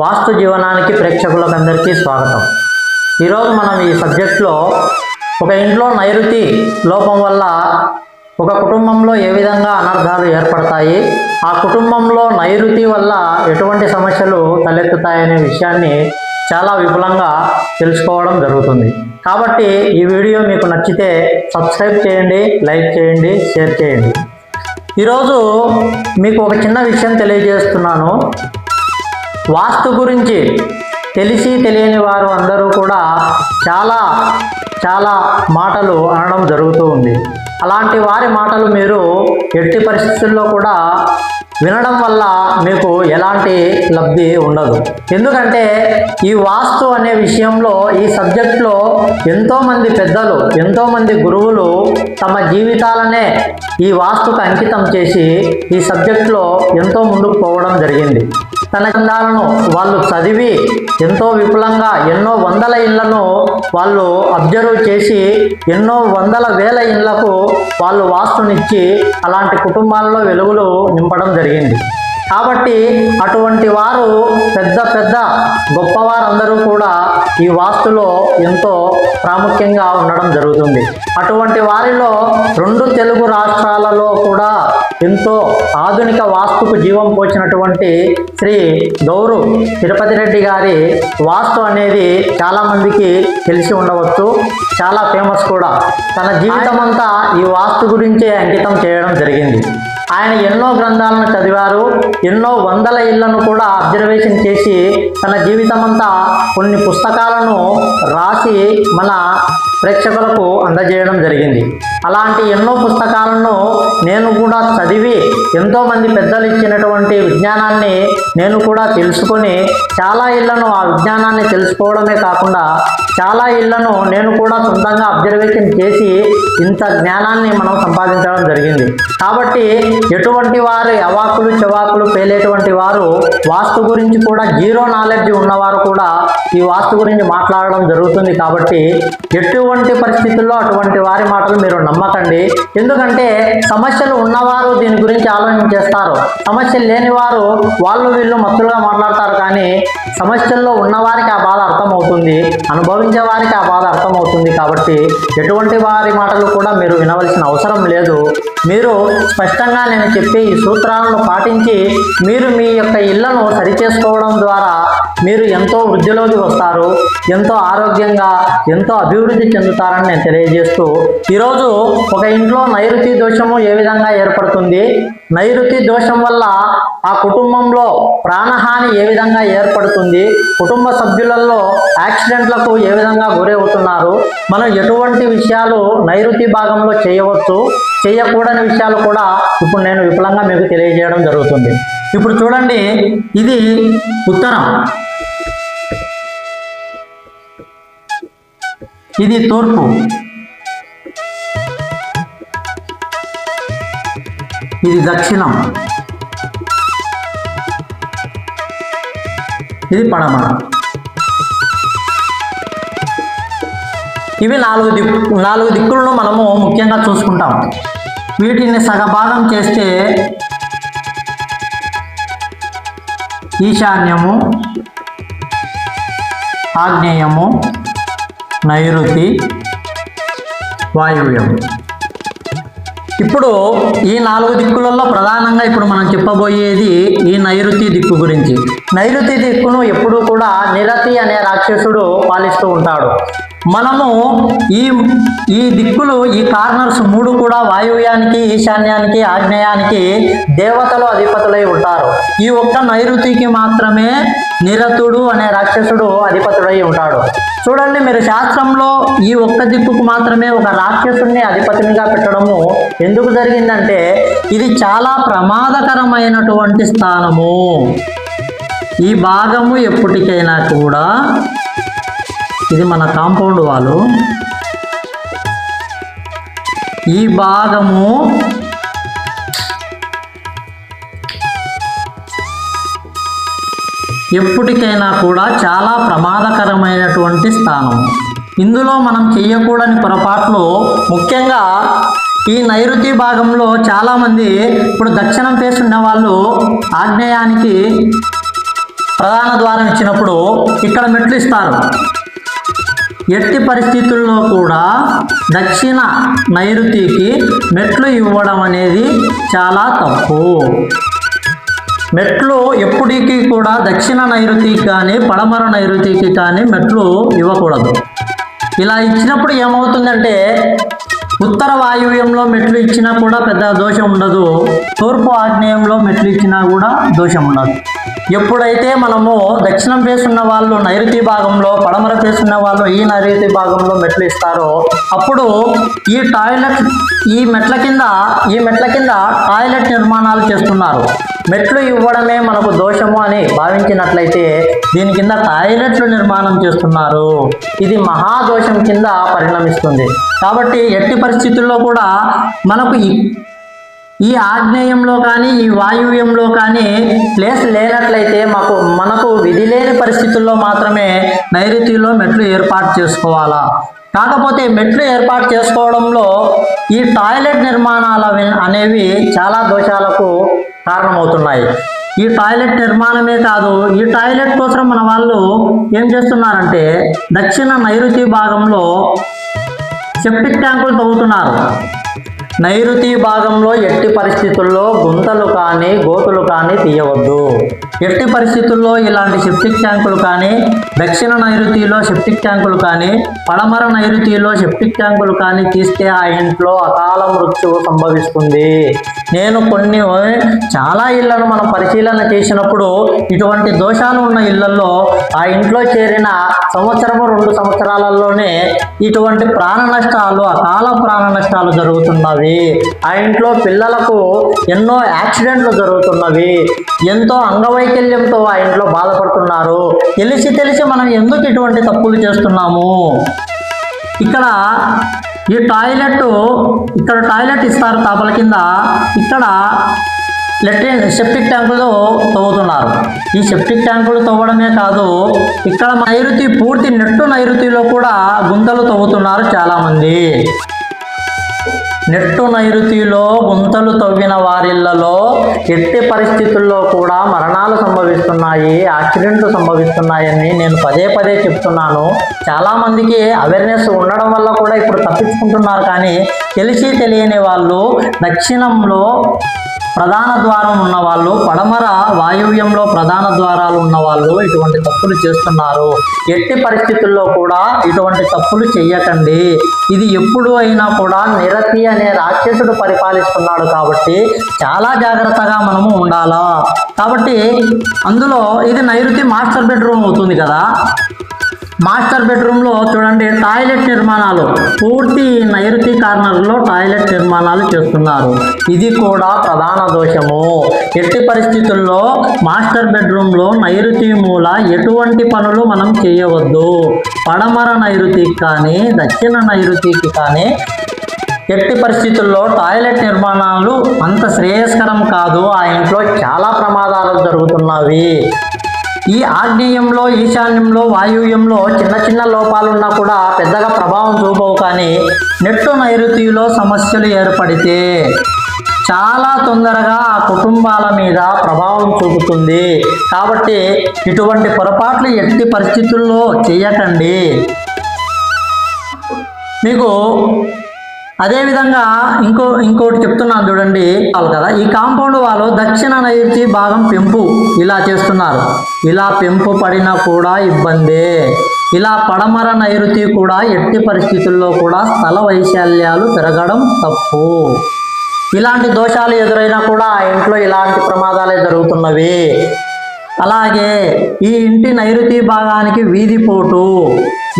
వాస్తు జీవనానికి ప్రేక్షకులకందరికీ స్వాగతం. ఈరోజు మనం ఈ సబ్జెక్ట్లో ఒక ఇంట్లో నైరుతి లోపం వల్ల ఒక కుటుంబంలో ఏ విధంగా అనర్థాలు ఏర్పడతాయి ఆ కుటుంబంలో నైరుతి వల్ల ఎటువంటి సమస్యలు తలెత్తుతాయనే విషయాన్ని చాలా విపులంగా తెలుసుకోవడం జరుగుతుంది. కాబట్టి ఈ వీడియో మీకు నచ్చితే సబ్స్క్రైబ్ చేయండి లైక్ చేయండి షేర్ చేయండి. ఈరోజు మీకు ఒక చిన్న విషయం తెలియజేస్తున్నాను. వాస్తు గురించి తెలిసి తెలియని వారు అందరూ కూడా చాలా చాలా మాటలు అనడం జరుగుతూ ఉంది. అలాంటి వారి మాటలు మీరు ఎట్టి పరిస్థితుల్లో కూడా వినడం వల్ల మీకు ఎలాంటి లబ్ధి ఉండదు. ఎందుకంటే ఈ వాస్తు అనే విషయంలో ఈ సబ్జెక్ట్లో ఎంతోమంది పెద్దలు ఎంతోమంది గురువులు తమ జీవితాలనే ఈ వాస్తుకు అంకితం చేసి ఈ సబ్జెక్ట్లో ఎంతో ముందుకు పోవడం జరిగింది. తన చందాలను వాళ్ళు చదివి ఎంతో విపులంగా ఎన్నో వందల ఇళ్ళను వాళ్ళు అబ్జర్వ్ చేసి ఎన్నో వందల వేల ఇళ్ళకు వాళ్ళు వాస్తునిచ్చి అలాంటి కుటుంబాల్లో వెలుగులు నింపడం జరిగింది కాబట్టి అటువంటి వారు పెద్ద పెద్ద గొప్పవారందరూ కూడా ఈ వాస్తులో ఎంతో ప్రాముఖ్యంగా ఉండడం జరుగుతుంది. అటువంటి వారిలో రెండు తెలుగు రాష్ట్రాలలో కూడా ఎంతో ఆధునిక వాస్తుకు జీవం పోచినటువంటి శ్రీ గౌరు తిరుపతి రెడ్డి గారి వాస్తు అనేది చాలామందికి తెలిసి ఉండవచ్చు. చాలా ఫేమస్ కూడా. తన జీవితం అంతా ఈ వాస్తు గురించే అంకితం చేయడం జరిగింది. ఆయన ఎన్నో గ్రంథాలను చదివారు ఎన్నో వందల ఇళ్ళను కూడా అబ్జర్వేషన్ చేసి తన జీవితమంతా కొన్ని పుస్తకాలను రాసి మన ప్రేక్షకులకు అందజేయడం జరిగింది. అలాంటి ఎన్నో పుస్తకాలను నేను కూడా చదివి ఎంతోమంది పెద్దలు ఇచ్చినటువంటి విజ్ఞానాన్ని నేను కూడా తెలుసుకొని చాలా ఇళ్ళను ఆ విజ్ఞానాన్ని తెలుసుకోవడమే కాకుండా చాలా ఇళ్ళను నేను కూడా సొంతంగా అబ్జర్వేషన్ చేసి ఇంత జ్ఞానాన్ని మనం సంపాదించడం జరిగింది. కాబట్టి ఎటువంటి వారు అవాకులు చెవాకులు పేలేటువంటి వారు వాస్తు గురించి కూడా జీరో నాలెడ్జ్ ఉన్నవారు కూడా ఈ వాస్తు గురించి మాట్లాడడం జరుగుతుంది కాబట్టి ఎటువంటి పరిస్థితుల్లో అటువంటి వారి మాటలు మీరు నమ్మకండి. ఎందుకంటే సమస్యలు ఉన్నవారు దీని గురించి ఆలోచన చేస్తారు. సమస్యలు లేని వారు వాళ్ళు వీళ్ళు మత్తులుగా మాట్లాడతారు కానీ సమస్యల్లో ఉన్నవారికి ఆ బాధ అర్థమవుతుంది. అనుభవించే వారికి ఆ బాధ అర్థమవుతుంది కాబట్టి ఎటువంటి వారి మాటలు కూడా మీరు వినవలసిన అవసరం లేదు. మీరు స్పష్టంగా నేను చెప్పే ఈ సూత్రాలను పాటించి మీరు మీ యొక్క ఇళ్ళను సరిచేసుకోవడం ద్వారా మీరు ఎంతో వృద్ధిలోకి వస్తారు. ఎంతో ఆరోగ్యంగా ఎంతో అభివృద్ధి చెందుతారని నేను తెలియజేస్తూ ఈరోజు ఒక ఇంట్లో నైరుతి దోషము ఏ విధంగా ఏర్పడుతుంది? నైరుతి దోషం వల్ల ఆ కుటుంబంలో ప్రాణహాని ఏ విధంగా ఏర్పడుతుంది? కుటుంబ సభ్యులలో యాక్సిడెంట్లకు ఏ విధంగా గురవుతున్నారు? మనం ఎటువంటి విషయాలు నైరుతి భాగంలో చేయవచ్చు? చేయకూడని విషయాలు కూడా ఇప్పుడు నేను విపులంగా మీకు తెలియజేయడం జరుగుతుంది. ఇప్పుడు చూడండి ఇది ఉత్తరం. ఇది తూర్పు. ఇది దక్షిణం. ఇది పడమర ఇవి నాలుగు దిక్కు నాలుగు దిక్కులను మనము ముఖ్యంగా చూసుకుంటాం. వీటిని సగభాగం చేస్తే ఈశాన్యము ఆగ్నేయము నైరుతి వాయువ్యం. ఇప్పుడు ఈ నాలుగు దిక్కులలో ప్రధానంగా ఇప్పుడు మనం చెప్పబోయేది ఈ నైరుతి దిక్కు గురించి. నైరుతి దిక్కును ఎప్పుడూ కూడా నిరతి అనే రాక్షసుడు పాలిస్తూ ఉంటాడు. మనము ఈ ఈ దిక్కులు ఈ కార్నర్స్ మూడు కూడా వాయువ్యానికి ఈశాన్యానికి ఆగ్నేయానికి దేవతలు అధిపతులై ఉంటారు. ఈ ఒక్క నైరుతికి మాత్రమే నిరతుడు అనే రాక్షసుడు అధిపతుడై ఉంటాడు. చూడండి మీరు శాస్త్రంలో ఈ ఒక్క దిక్కుకు మాత్రమే ఒక రాక్షసుడిని అధిపతినిగా పెట్టడము ఎందుకు జరిగిందంటే ఇది చాలా ప్రమాదకరమైనటువంటి స్థానము. ఈ భాగము ఎప్పటికైనా కూడా ఇది మన కాంపౌండ్ వాళ్ళు ఈ భాగము ఎప్పటికైనా కూడా చాలా ప్రమాదకరమైనటువంటి స్థానం. ఇందులో మనం చేయకూడని పొరపాట్లు ముఖ్యంగా ఈ నైరుతి భాగంలో చాలామంది ఇప్పుడు దక్షిణం ఫేస్ ఉన్న వాళ్ళు ఆగ్నేయానికి ప్రధాన ద్వారం ఇచ్చినప్పుడు ఇక్కడ మెట్లు ఇస్తారు. ఎట్టి పరిస్థితుల్లో కూడా దక్షిణ నైరుతికి మెట్లు ఇవ్వడం అనేది చాలా తప్పు. మెట్లు ఎప్పటికీ కూడా దక్షిణ నైరుతికి కానీ పడమర నైరుతికి కానీ మెట్లు ఇవ్వకూడదు. ఇలా ఇచ్చినప్పుడు ఏమవుతుందంటే ఉత్తర వాయువ్యంలో మెట్లు ఇచ్చినా కూడా పెద్ద దోషం ఉండదు. తూర్పు ఆగ్నేయంలో మెట్లు ఇచ్చినా కూడా దోషం ఉండదు. ఎప్పుడైతే మనము దక్షిణం ఫేస్ ఉన్న వాళ్ళు నైరుతి భాగంలో పడమర ఫేస్ ఉన్న వాళ్ళు ఈ నైరుతి భాగంలో మెట్లు ఇస్తారో అప్పుడు ఈ టాయిలెట్ ఈ మెట్ల కింద ఈ మెట్ల కింద టాయిలెట్ నిర్మాణాలు చేస్తున్నారు. మెట్లు ఇవ్వడమే మనకు దోషము అని భావించినట్లయితే దీని కింద టాయిలెట్లు నిర్మాణం చేస్తున్నారు. ఇది మహాదోషం కింద పరిణమిస్తుంది. కాబట్టి ఎట్టి పరిస్థితుల్లో కూడా మనకు ఈ ఆగ్నేయంలో కానీ ఈ వాయువ్యంలో కానీ ప్లేస్ లేనట్లయితే మాకు మనకు విధి లేని పరిస్థితుల్లో మాత్రమే నైరుతిలో మెట్లు ఏర్పాటు చేసుకోవాలా? కాకపోతే మెట్లు ఏర్పాటు చేసుకోవడంలో ఈ టాయిలెట్ నిర్మాణాల అనేవి చాలా దోషాలకు కారణమవుతున్నాయి. ఈ టాయిలెట్ నిర్మాణమే కాదు ఈ టాయిలెట్ కోసం మన వాళ్ళు ఏం చేస్తున్నారంటే దక్షిణ నైరుతి భాగంలో సెప్టిక్ ట్యాంకులు తవ్వుతున్నారు. నైరుతి భాగంలో ఎట్టి పరిస్థితుల్లో గుంతలు కానీ గోతులు కానీ తీయవద్దు. ఎట్టి పరిస్థితుల్లో ఇలాంటి సెప్టిక్ ట్యాంకులు కానీ దక్షిణ నైరుతిలో సెప్టిక్ ట్యాంకులు కానీ పడమర నైరుతిలో సెప్టిక్ ట్యాంకులు కానీ తీస్తే ఆ ఇంట్లో అకాల మృత్యువు సంభవిస్తుంది. నేను కొన్ని చాలా ఇళ్ళను మనం పరిశీలన చేసినప్పుడు ఇటువంటి దోషాలు ఉన్న ఇళ్ళలో ఆ ఇంట్లో చేరిన సంవత్సరము రెండు సంవత్సరాలలోనే ఇటువంటి ప్రాణ నష్టాలు అకాల ప్రాణ నష్టాలు జరుగుతున్నవి. ఆ ఇంట్లో పిల్లలకు ఎన్నో యాక్సిడెంట్లు జరుగుతున్నవి. ఎంతో అంగవైకల్యంతో ఆ ఇంట్లో బాధపడుతున్నారు. తెలిసి తెలిసి మనం ఎందుకు ఇటువంటి తప్పులు చేస్తున్నాము? ఇక్కడ ఈ టాయిలెట్ ఇక్కడ టాయిలెట్ ఇస్తారు తాపల కింద. ఇక్కడ లెట్రిన్ సెప్టిక్ ట్యాంకులు తవ్వుతున్నారు. ఈ సెప్టిక్ ట్యాంకులు తవ్వడమే కాదు ఇక్కడ నైరుతి పూర్తి నెట్టు నైరుతిలో కూడా గుంతలు తవ్వుతున్నారు చాలామంది. నెట్టు నైరుతిలో గుంతలు తవ్విన వారిళ్ళలో ఎట్టి పరిస్థితుల్లో కూడా మరణాలు సంభవిస్తున్నాయి యాక్సిడెంట్లు సంభవిస్తున్నాయని నేను పదే పదే చెప్తున్నాను. చాలామందికి అవేర్నెస్ ఉండడం వల్ల కూడా ఇప్పుడు తప్పించుకుంటున్నారు కానీ తెలిసి తెలియని వాళ్ళు దక్షిణంలో ప్రధాన ద్వారం ఉన్న వాళ్ళు పడమర వాయువ్యంలో ప్రధాన ద్వారాలు ఉన్న వాళ్ళు ఇటువంటి తప్పులు చేస్తున్నారు. ఎట్టి పరిస్థితుల్లో కూడా ఇటువంటి తప్పులు చెయ్యకండి ఇది ఎప్పుడు అయినా కూడా నిరతి అనే రాక్షసుడు పరిపాలిస్తున్నాడు కాబట్టి చాలా జాగ్రత్తగా మనము ఉండాలా. కాబట్టి అందులో ఇది నైరుతి మాస్టర్ బెడ్రూమ్ అవుతుంది కదా. మాస్టర్ బెడ్రూమ్లో చూడండి టాయిలెట్ నిర్మాణాలు. పూర్తి నైరుతి కార్నర్లో టాయిలెట్ నిర్మాణాలు చేస్తున్నారు. ఇది కూడా ప్రధాన దోషము. ఎట్టి పరిస్థితుల్లో మాస్టర్ బెడ్రూమ్లో నైరుతి మూల ఎటువంటి పనులు మనం చేయవద్దు. పడమర నైరుతికి కానీ దక్షిణ నైరుతికి కానీ ఎట్టి పరిస్థితుల్లో టాయిలెట్ నిర్మాణాలు అంత శ్రేయస్కరం కాదు. ఆ ఇంట్లో చాలా ప్రమాదాలు జరుగుతున్నవి. ఈ ఆగ్నేయంలో ఈశాన్యంలో వాయువ్యంలో చిన్న చిన్న లోపాలున్నా కూడా పెద్దగా ప్రభావం చూపవు కానీ నెట్టు నైరుతిలో సమస్యలు ఏర్పడితే చాలా తొందరగా ఆ కుటుంబాల మీద ప్రభావం చూపుతుంది. కాబట్టి ఇటువంటి పొరపాట్లు ఎట్టి పరిస్థితుల్లో చేయకండి. మీకు అదేవిధంగా ఇంకో ఇంకోటి చెప్తున్నాను చూడండి వాళ్ళు కదా. ఈ కాంపౌండ్ వాళ్ళు దక్షిణ నైరుతి భాగం పెంపు ఇలా చేస్తున్నారు. ఇలా పెంపు పడినా కూడా ఇబ్బందే. ఇలా పడమర నైరుతి కూడా ఎట్టి పరిస్థితుల్లో కూడా స్థల వైశాల్యాలు పెరగడం తప్పు. ఇలాంటి దోషాలు ఎదురైనా కూడా ఆ ఇంట్లో ఇలాంటి ప్రమాదాలే జరుగుతున్నవి. అలాగే ఈ ఇంటి నైరుతి భాగానికి వీధిపోటు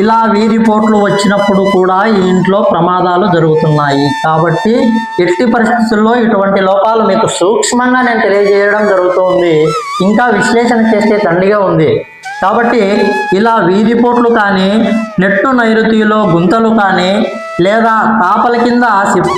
ఇలా వీధిపోట్లు వచ్చినప్పుడు కూడా ఈ ఇంట్లో ప్రమాదాలు జరుగుతున్నాయి. కాబట్టి ఎట్టి పరిస్థితుల్లో ఇటువంటి లోపాలు మీకు సూక్ష్మంగా నేను తెలియజేయడం జరుగుతుంది. ఇంకా విశ్లేషణ చేస్తే దండిగా ఉంది. కాబట్టి ఇలా వీధిపోట్లు కానీ నెట్టు నైరుతిలో గుంతలు కానీ లేదా తాపల కింద సిప్-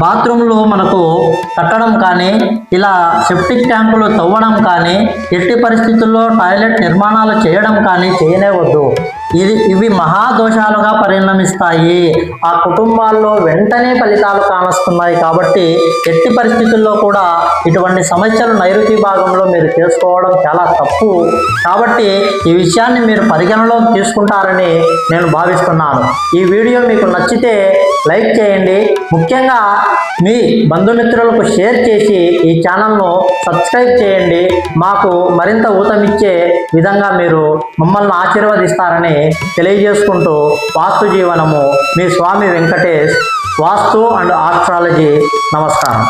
బాత్రూంలు మనకు కట్టడం కానీ ఇలా సెప్టిక్ ట్యాంకులు తవ్వడం కానీ ఎట్టి పరిస్థితుల్లో టాయిలెట్ నిర్మాణాలు చేయడం కానీ చేయనేవద్దు. ఇది ఇవి మహాదోషాలుగా పరిణమిస్తాయి. ఆ కుటుంబాల్లో వెంటనే ఫలితాలు కానొస్తున్నాయి కాబట్టి ఎట్టి పరిస్థితుల్లో కూడా ఇటువంటి సమస్యలు నైరుతి భాగంలో మీరు చేసుకోవడం చాలా తప్పు. కాబట్టి ఈ విషయాన్ని మీరు పరిగణలోకి తీసుకుంటారని నేను భావిస్తున్నాను. ఈ వీడియో మీకు నచ్చితే లైక్ చేయండి. ముఖ్యంగా మీ బంధుమిత్రులకు షేర్ చేసి ఈ ఛానల్ను సబ్స్క్రైబ్ చేయండి. మాకు మరింత ఊతమిచ్చే విధంగా మీరు మమ్మల్ని ఆశీర్వదిస్తారని తెలియజేసుకుంటూ వాస్తు జీవనము మీ స్వామి వెంకటేష్ వాస్తు అండ్ ఆస్ట్రాలజీ నమస్కారం.